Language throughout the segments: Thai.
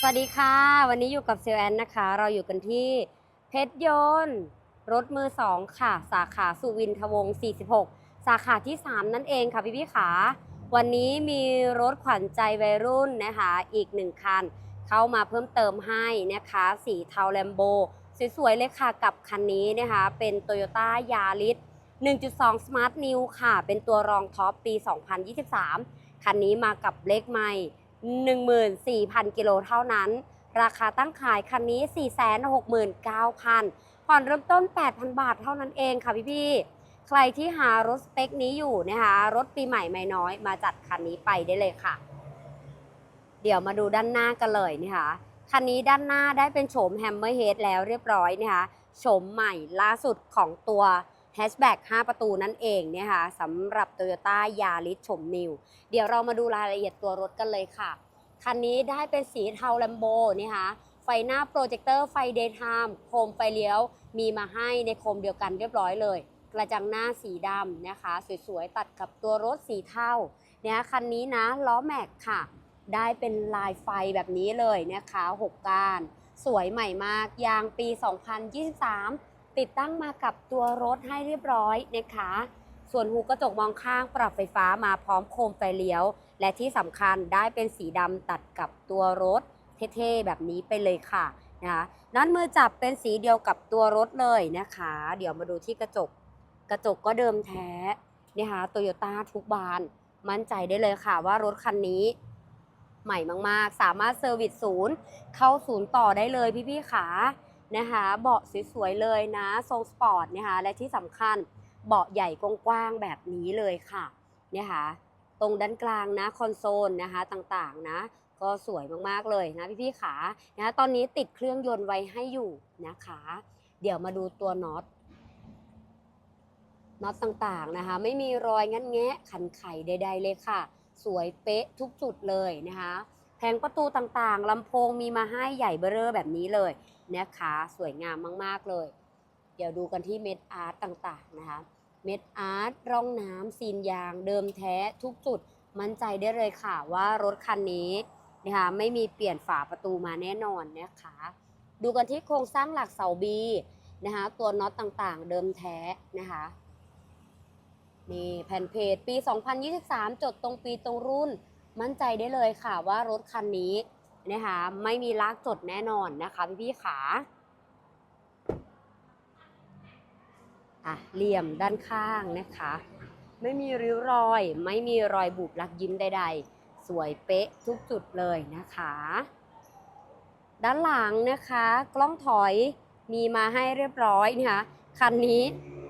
สวัสดีค่ะ วันนี้อยู่กับเซลแอนนะคะ เราอยู่กันที่เพชรยนต์รถมือ2ค่ะ สาขาสุวินทวงศ์46 สาขาที่ 3 นั่นเองค่ะพี่พี่ๆขาวันนี้มีรถขวัญใจวัยรุ่นนะคะ อีกหนึ่งคัน เข้ามาเพิ่มเติมให้นะคะ สีเทาแลมโบสวยๆเลยค่ะกับคันนี้นะคะ เป็น Toyota Yaris 1.2 Smart New ค่ะ เป็นตัวรองท็อปปี 2023 คันนี้มากับเลขใหม่ 14,000 กิโลเท่านั้น ราคาตั้งขายคันนี้ 469,000ผ่อนเริ่มต้น 8,000 บาทเท่านั้นเองค่ะพี่ๆ ใครที่หารถสเปคนี้อยู่นะคะรถปีใหม่ไม่น้อยมาจัดคันนี้ไปได้เลยค่ะ เดี๋ยวมาดูด้านหน้ากันเลยนะคะคันนี้ด้านหน้าได้เป็นโฉมแฮมเมอร์เฮดแล้วเรียบร้อยนะคะโฉมใหม่ล่าสุดของตัว แฮชแบ็ก5ประตูนั่นเองนะคะสำหรับ Toyota Yaris โฉมนิว เดี๋ยวเรามาดูรายละเอียดตัวรถกันเลยค่ะ คันนี้ได้เป็นสีเทาแลมโบนะคะไฟหน้าโปรเจคเตอร์ไฟเดย์ไทม์โคมไฟเลี้ยวมีมาให้ในโคมเดียวกันเรียบร้อยเลย กระจังหน้าสีดำนะคะ สวยๆ ตัดกับตัวรถสีเทาเนี่ยคันนี้นะล้อแม็กค่ะ ได้เป็นลายไฟแบบนี้เลยนะคะ 6ก้าน สวยใหม่มากยางปี 2023 ติดตั้งมากับตัวรถให้เรียบร้อยนะคะ ส่วนหูกระจกมองข้างปรับไฟฟ้ามาพร้อมโคมไฟเลี้ยว และที่สำคัญได้เป็นสีดำตัดกับตัวรถเท่ๆแบบนี้ไปเลยค่ะนะคะนั้นมือจับเป็นสีเดียวกับตัวรถเลยนะคะ เดี๋ยวมาดูที่กระจก กระจกก็เดิมแท้นะคะโตโยต้าทุกบาน มั่นใจได้เลยค่ะว่ารถคันนี้ใหม่มากๆ สามารถเซอร์วิสศูนย์ เข้าศูนย์ต่อได้เลยพี่ๆขา นะคะเบาะสวยๆเลยนะทรงสปอร์ตนะคะและที่สำคัญเบาะใหญ่กว้างๆแบบนี้เลยค่ะนะคะตรงด้านกลางนะคอนโซลนะคะต่างๆนะก็สวยมากๆเลยนะพี่ๆขานะคะตอนนี้ติดเครื่องยนต์ไว้ให้อยู่นะคะ เดี๋ยวมาดูตัวน็อตน็อตต่างๆนะคะ ไม่มีรอยงั้นแงะขันไขใด ๆ เลยค่ะ สวยเป๊ะทุกจุดเลยนะคะ แผงประตูต่างๆลำโพงมีมาให้ใหญ่เบ้อเร่อแบบนี้เลย นะคะสวยงามมากๆเลย เดี๋ยวดูกันที่เม็ดอาร์ตต่างๆนะคะเม็ดอาร์ตร่องน้ำซีนยางเดิมแท้ทุกจุดมั่นใจได้เลยค่ะว่ารถคันนี้นะคะไม่มีเปลี่ยนฝาประตูมาแน่นอนนะคะ ดูกันที่โครงสร้างหลักเสาบีนะคะตัวน็อตต่างๆ เดิมแท้นะคะนี่แผ่นเพจปี 2023 จดตรงปีตรงรุ่น มั่นใจได้เลยค่ะว่ารถคันนี้ นะคะไม่มีลากจดแน่นอนนะคะพี่พี่ขาอะเหลี่ยมด้านข้างนะคะ ไม่มีริ้วรอย ไม่มีรอยบุบลักยิ้มใด ๆ สวยเป๊ะทุกจุดเลยนะคะ ด้านหลังนะคะ กล้องถอยมีมาให้เรียบร้อยนะคะคันนี้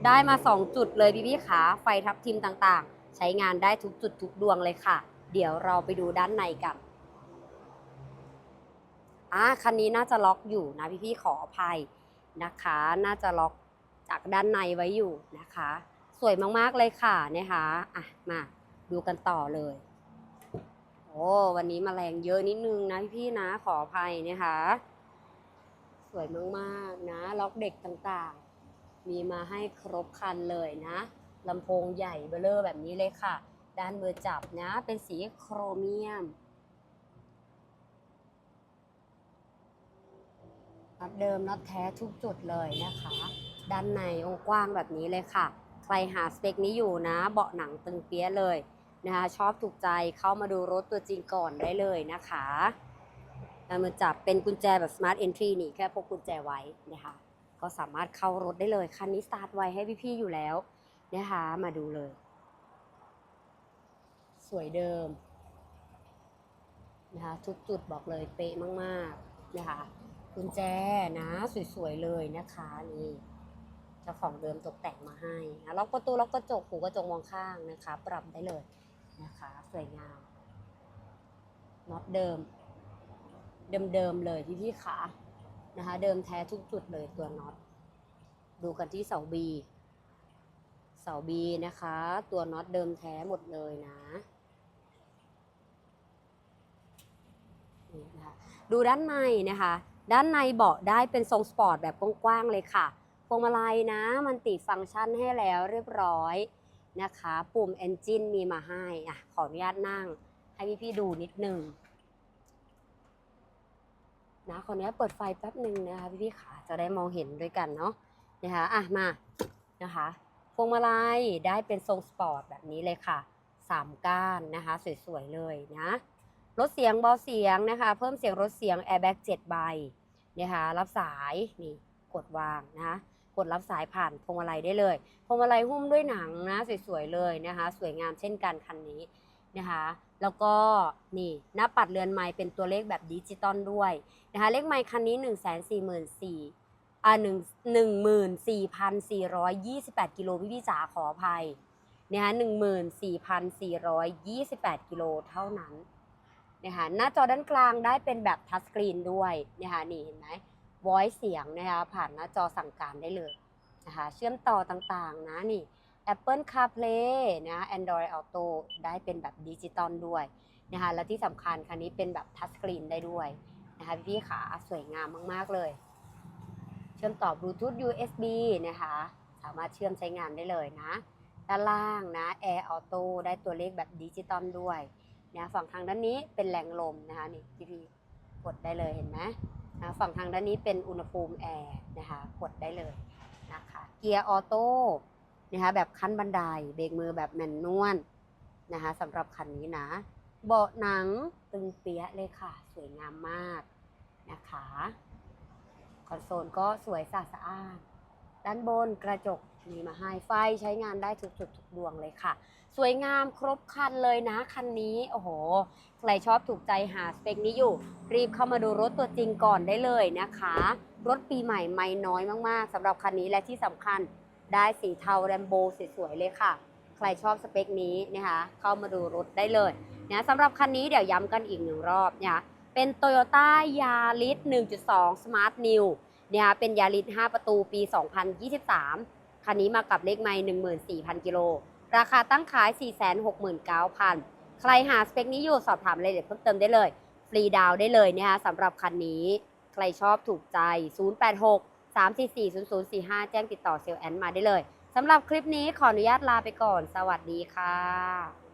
ได้มา 2 จุดเลยพี่พี่ขาไฟทับทิมต่างๆ ใช้งานได้ทุกจุดทุกดวงเลยค่ะ เดี๋ยวเราไปดูด้านในกัน อ่าคันนี้น่าจะล็อกอยู่นะพี่พี่ๆขออภัยนะคะ น่าจะล็อกจากด้านในไว้อยู่นะคะ สวยมากๆเลยค่ะนะคะอะมาดูกันต่อเลย โอ้วันนี้มแมลงเยอะนิดนึงนะพี่ๆนะขออภัยนะคะ สวยมากๆนะล็อกเด็กต่างๆ มีมาให้ครบคันเลยนะลำโพงใหญ่เบลเลอร์แบบนี้เลยค่ะ ด้านมือจับนะ เป็นสีโครเมียม น็อตเดิมน็อตแท้ทุกจุดเลยนะคะ ด้านในองค์กว้างแบบนี้เลยค่ะ ใครหาสเปคนี้อยู่นะ เบาะหนังตึงเปี้ยเลยนะคะ ชอบถูกใจเข้ามาดูรถตัวจริงก่อนได้เลยนะคะมือจับเป็นกุญแจแบบ smart entry นี่แค่พกกุญแจไว้นะคะ ก็สามารถเข้ารถได้เลย คันนี้สตาร์ทไว้ให้พี่ๆอยู่แล้วนะคะ มาดูเลย สวยเดิมนะคะทุกจุดบอกเลยเป๊ะมากๆนะคะ กุญแจนะ สวยๆเลยนะคะนี่เจ้าของเดิมตกแต่งมาให้นะล็อกประตูล็อกกระจกหูกระจกมองข้างนะคะ ปรับได้เลยนะคะ สวยงามน็อตเดิม เดิมๆเลยพี่ๆขานะคะ เดิมแท้ทุกจุดเลยตัวน็อตดูกันที่เสาบีเสาบีนะคะ ตัวน็อตเดิมแท้หมดเลยนะนี่นะคะดูด้านในนะคะ ด้านในเบาะได้เป็นทรงสปอร์ตแบบกว้างๆเลยค่ะพวงมาลัยนะมันติดฟังก์ชันให้แล้วเรียบร้อยนะคะ ปุ่ม Engine มีมาให้อะขออนุญาตนั่ง ให้พี่ๆดูนิดนึงนะขออนุญาตเปิดไฟแป๊บหนึ่งนะคะพี่ๆขาจะได้มองเห็นด้วยกันเนาะนะคะอะมานะคะพวงมาลัยได้เป็นทรงสปอร์ตแบบนี้เลยค่ะสามก้านนะคะ สวยๆเลยนะ ลดเสียงเบาเสียงนะคะ เพิ่มเสียงลดเสียงแอร์แบ็กเจ็ดใบนะคะรับสายนี่กดวางนะคะกดรับสายผ่านพวงมาลัยได้เลยพวงมาลัยหุ้มด้วยหนังนะสวยๆเลยนะคะ สวยงามเช่นกันคันนี้นะคะ แล้วก็นี่หน้าปัดเรือนไม้เป็นตัวเลขแบบดิจิตอลด้วยนะคะเลขไม้คันนี้ 1 4 4 0 0 0อ่า1 14,428กิโลพี่พี่จ๋าขออภัยนะคะ14,428กิโลเท่านั้น นะคะหน้าจอด้านกลางได้เป็นแบบทัชสกรีนด้วยนะคะนี่เห็นไหม voice เสียงนะคะผ่านหน้าจอสั่งการได้เลยนะคะเชื่อมต่อต่างๆนะนี่ Apple CarPlay นะ Android Auto ได้เป็นแบบดิจิตอลด้วยนะคะและที่สำคัญคันนี้เป็นแบบทัชสกรีนได้ด้วยนะคะพี่ๆขาสวยงามมากๆเลย เชื่อมต่อบลูทูธ USB นะคะสามารถเชื่อมใช้งานได้เลยนะด้านล่างนะ Air Auto ได้ตัวเลขแบบดิจิตอลด้วย นะฝั่งทางด้านนี้เป็นแหล่งลมนะคะนี่พี่ๆกดได้เลยเห็นไหมนะฝั่งทางด้านนี้เป็นอุณหภูมิแอร์นะคะกดได้เลยนะคะเกียร์ออโต้นะคะแบบคันบันไดเบรกมือแบบแมนนวลนะคะสำหรับคันนี้นะ เบาะหนังตึงเปียะเลยค่ะ สวยงามมากนะคะ คอนโซลก็สวยสะอาด ด้านบนกระจกมีมาให้ไฟใช้งานได้ทุกจุดทุกดวงเลยค่ะ สวยงามครบคันเลยนะคันนี้โอ้โห ใครชอบถูกใจหาสเปคนี้อยู่ รีบเข้ามาดูรถตัวจริงก่อนได้เลยนะคะ รถปีใหม่ไม่น้อยมากๆสำหรับคันนี้และที่สำคัญได้สีเทาแรมโบสวยๆเลยค่ะ ใครชอบสเปคนี้นะคะเข้ามาดูรถได้เลยนะสำหรับคันนี้เดี๋ยวย้ำกันอีกหนึ่งรอบนะคะเป็น Toyota Yaris 1.2 Smart New เนะคะเป็น Yaris 5ประตูปี 2023 คันนี้มากับเลขไมล์14,000 กิโล ราคาตั้งขาย 469,000 ใครหาสเปคนี้อยู่สอบถามรายละเอียดเพิ่มเติมได้เลย ฟรีดาวน์ได้เลยนะคะสำหรับคันนี้ ใครชอบถูกใจ 086 3440045 แจ้งติดต่อเซลแอนมาได้เลยสำหรับคลิปนี้ขออนุญาตลาไปก่อน สวัสดีค่ะ